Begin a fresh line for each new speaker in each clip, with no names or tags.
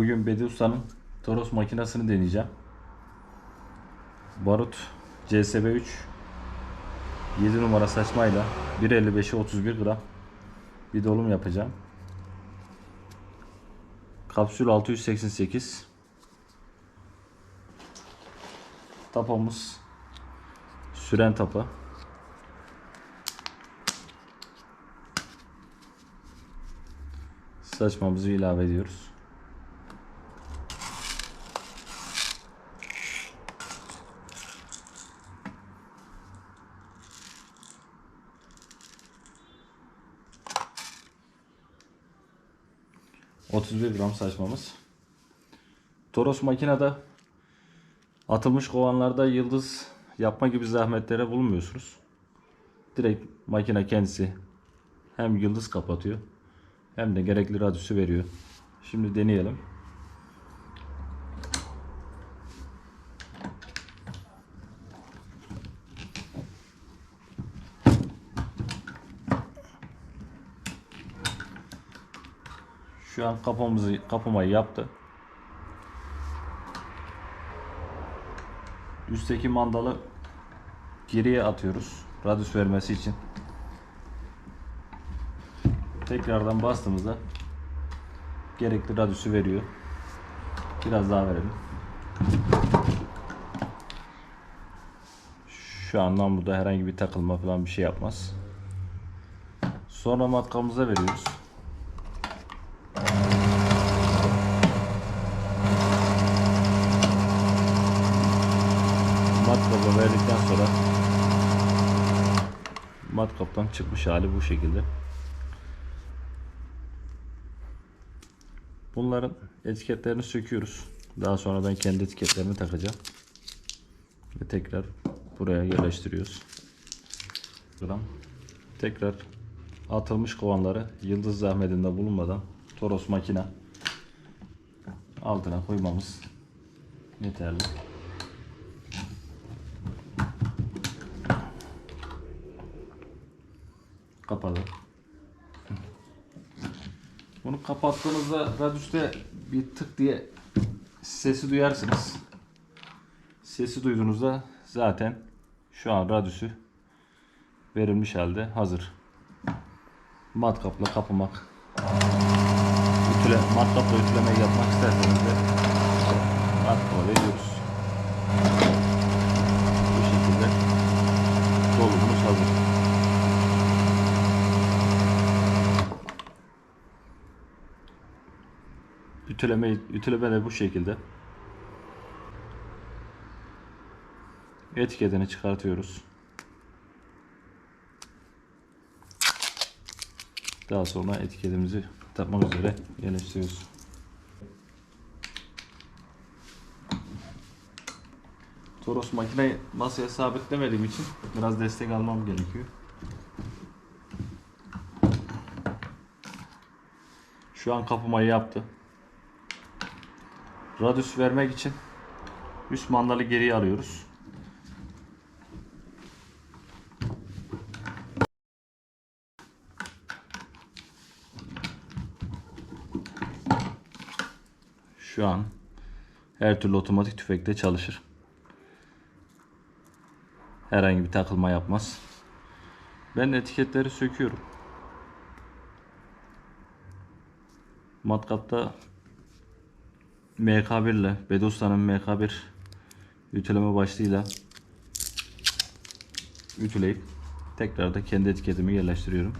Bugün Bedi Usta'nın Toros makinesini deneyeceğim. Barut CSB 3 7 numara saçmayla 1.55'e 31 gram bir dolum yapacağım. Kapsül 688 Tapamız süren tapa. Saçmamızı ilave ediyoruz. ...31 gram saçmamız. Toros makinede... ...atılmış kovanlarda yıldız yapma gibi zahmetlere bulunmuyorsunuz. Direkt makine kendisi... ...hem yıldız kapatıyor... ...hem de gerekli radyüsü veriyor. Şimdi deneyelim. Şu an kapamızı kapamayı yaptı. Üstteki mandalı geriye atıyoruz. Radyüs vermesi için. Tekrardan bastığımızda gerekli radyüsü veriyor. Biraz daha verelim. Şu andan burada herhangi bir takılma falan bir şey yapmaz. Sonra matkamıza veriyoruz. Matkapı verdikten sonra matkaptan çıkmış hali bu şekilde. Bunların etiketlerini söküyoruz. Daha sonra ben kendi etiketlerimi takacağım. Ve tekrar buraya yerleştiriyoruz. Buradan tekrar atılmış kovanları yıldız zahmetinde bulunmadan Toros makine altına koymamız yeterli. Kapalı. Bunu kapattığınızda radyüste bir tık diye sesi duyarsınız. Sesi duyduğunuzda zaten şu an radyüsü verilmiş halde hazır. Matkapla kapamak. Ütüle, matkapla ütüleme yapmak isterseniz de matkapla veriyoruz. Bu şekilde dolumumuz hazır. Ütüleme, ütüleme de bu şekilde. Etiketini çıkartıyoruz. Daha sonra etiketimizi takmak üzere yerleştiriyoruz. Toros makineyi masaya sabitlemediğim için biraz destek almam gerekiyor. Şu an kapamayı yaptı. Radyüs vermek için üst mandalı geriye alıyoruz. Şu an her türlü otomatik tüfekte çalışır. Herhangi bir takılma yapmaz. Ben etiketleri söküyorum. Matkapta MK1 ile Bedusta'nın MK1 ütüleme başlığıyla ütüleyip tekrar da kendi etiketimi yerleştiriyorum.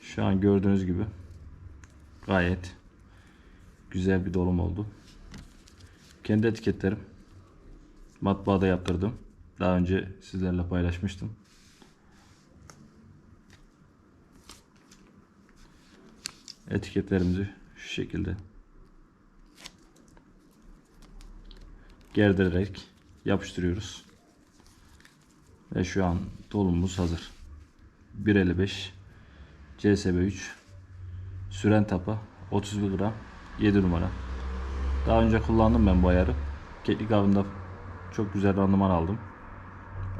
Şu an gördüğünüz gibi gayet güzel bir dolum oldu. Kendi etiketlerim matbaada yaptırdım. Daha önce sizlerle paylaşmıştım. Etiketlerimizi şu şekilde gerdirerek yapıştırıyoruz. Ve şu an dolumumuz hazır. 1.55 CSB 3 süren tapa 31 gram 7 numara. Daha önce kullandım ben bu ayarı. Keklik avında çok güzel randıman aldım.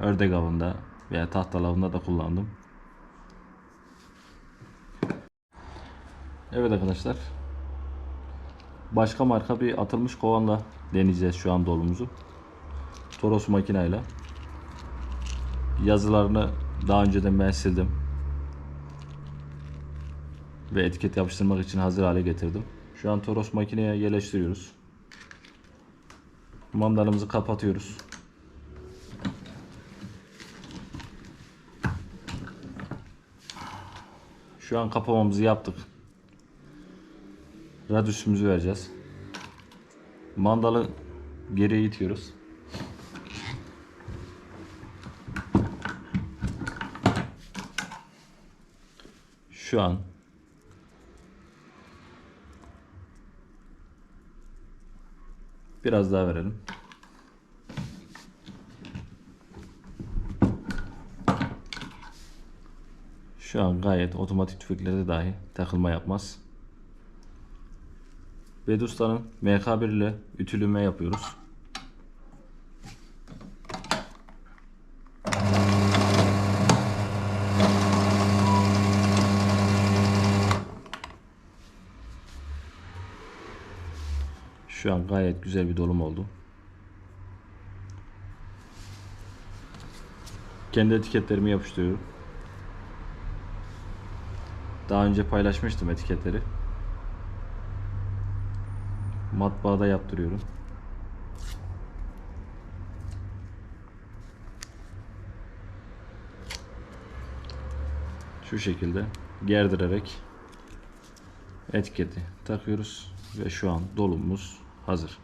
Ördek avında veya tahta lavında da kullandım. Evet arkadaşlar. Başka marka bir atılmış kovanla deneyeceğiz şu an dolumuzu. Toros makineyle. Yazılarını daha önceden ben sildim. Ve etiket yapıştırmak için hazır hale getirdim. Şu an Toros makineye yerleştiriyoruz. Mandalımızı kapatıyoruz. Şu an kapamamızı yaptık. Radyüsümüzü vereceğiz. Mandalı geriye itiyoruz. Şu an biraz daha verelim. Şu an gayet otomatik tüfeklerde dahi takılma yapmaz. Bedusta'nın MK1 ile ütülüme yapıyoruz. Şu an gayet güzel bir dolum oldu. Kendi etiketlerimi yapıştırıyorum. Daha önce paylaşmıştım etiketleri. Matbaada yaptırıyorum. Şu şekilde gerdirerek etiketi takıyoruz ve şu an dolumumuz hazır.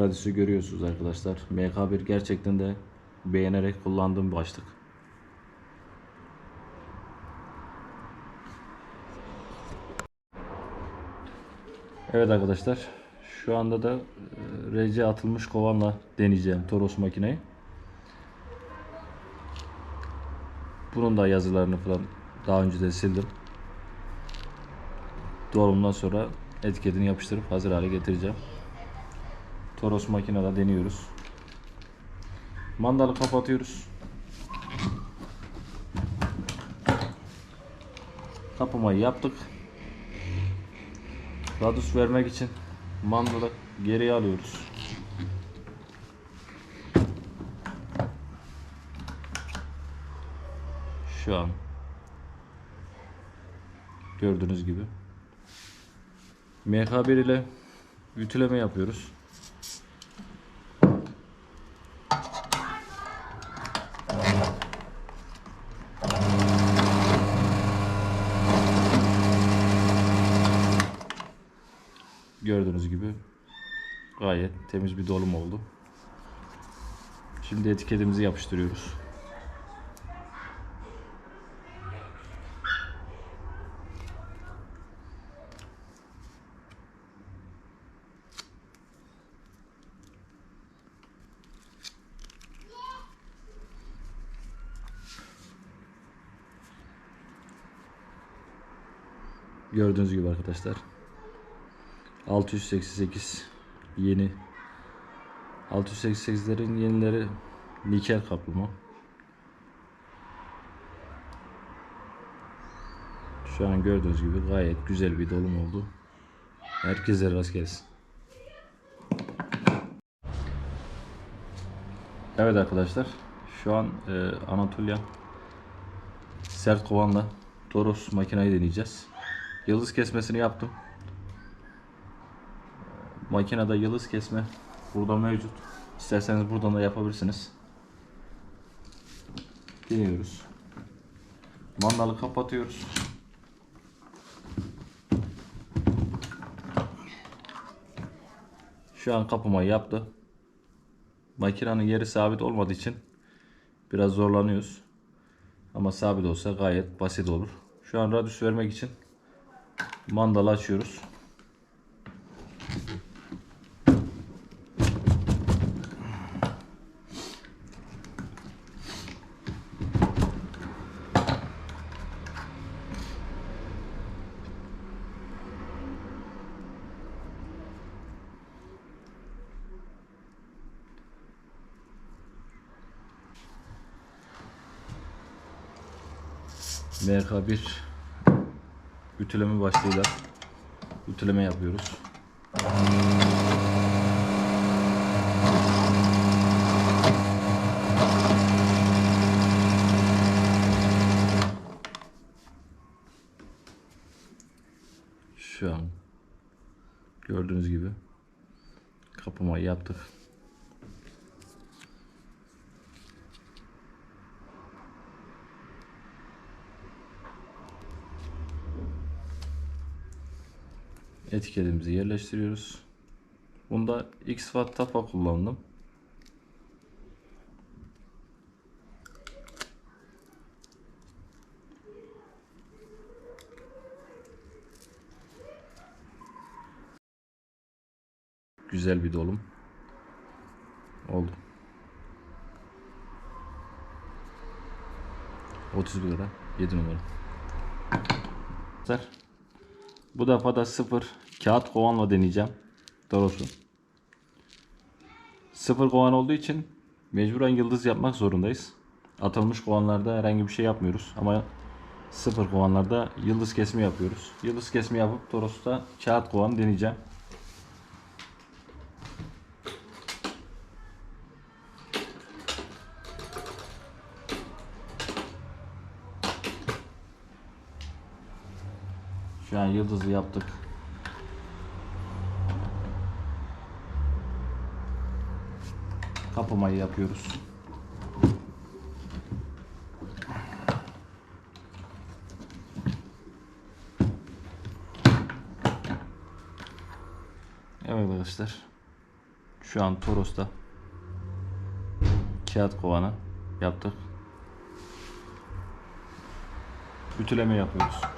Radyüsü görüyorsunuz arkadaşlar. MK1 gerçekten de beğenerek kullandığım başlık. Evet arkadaşlar. Şu anda da e, RC atılmış kovanla deneyeceğim Toros makineyi. Bunun da yazılarını falan daha önce de sildim. Dolumdan sonra etiketini yapıştırıp hazır hale getireceğim. Toros makinede deniyoruz. Mandalı kapatıyoruz. Kapamayı yaptık. Radius vermek için mandalı geriye alıyoruz. Şu an gördüğünüz gibi MH1 ile ütüleme yapıyoruz. Gördüğünüz gibi gayet temiz bir dolum oldu. Şimdi etiketimizi yapıştırıyoruz. Gördüğünüz gibi arkadaşlar 688 yeni 688'lerin yenileri nikel kaplama. Şu an gördüğünüz gibi gayet güzel bir dolum oldu. Herkese rast gelsin. Evet arkadaşlar şu an e, Anatolia sert kovanla Toros makinayı deneyeceğiz. Yıldız kesmesini yaptım. Makinede yıldız kesme burada mevcut. İsterseniz buradan da yapabilirsiniz. Deniyoruz. Mandalı kapatıyoruz. Şu an kapamayı yaptı. Makinenin yeri sabit olmadığı için biraz zorlanıyoruz. Ama sabit olsa gayet basit olur. Şu an radyüs vermek için mandalı açıyoruz. MK1 ütüleme başlığıyla ütüleme yapıyoruz. Şu an gördüğünüz gibi kapamayı yaptık. Etiketimizi yerleştiriyoruz. Bunda X watt tapa kullandım. Güzel bir dolum. Oldu. 31 lira 7 numara. Arkadaşlar, Bu defa da sıfır kağıt kovanla deneyeceğim. Doğrusu. Sıfır kovan olduğu için mecburen yıldız yapmak zorundayız. Atılmış kovanlarda herhangi bir şey yapmıyoruz. Ama sıfır kovanlarda yıldız kesimi yapıyoruz. Yıldız kesimi yapıp Toros'ta kağıt kovan deneyeceğim. Şu an yıldızı yaptık. Kapamayı yapıyoruz. Evet arkadaşlar. Şu an Toros'ta kağıt kovanı yaptık. Ütüleme yapıyoruz.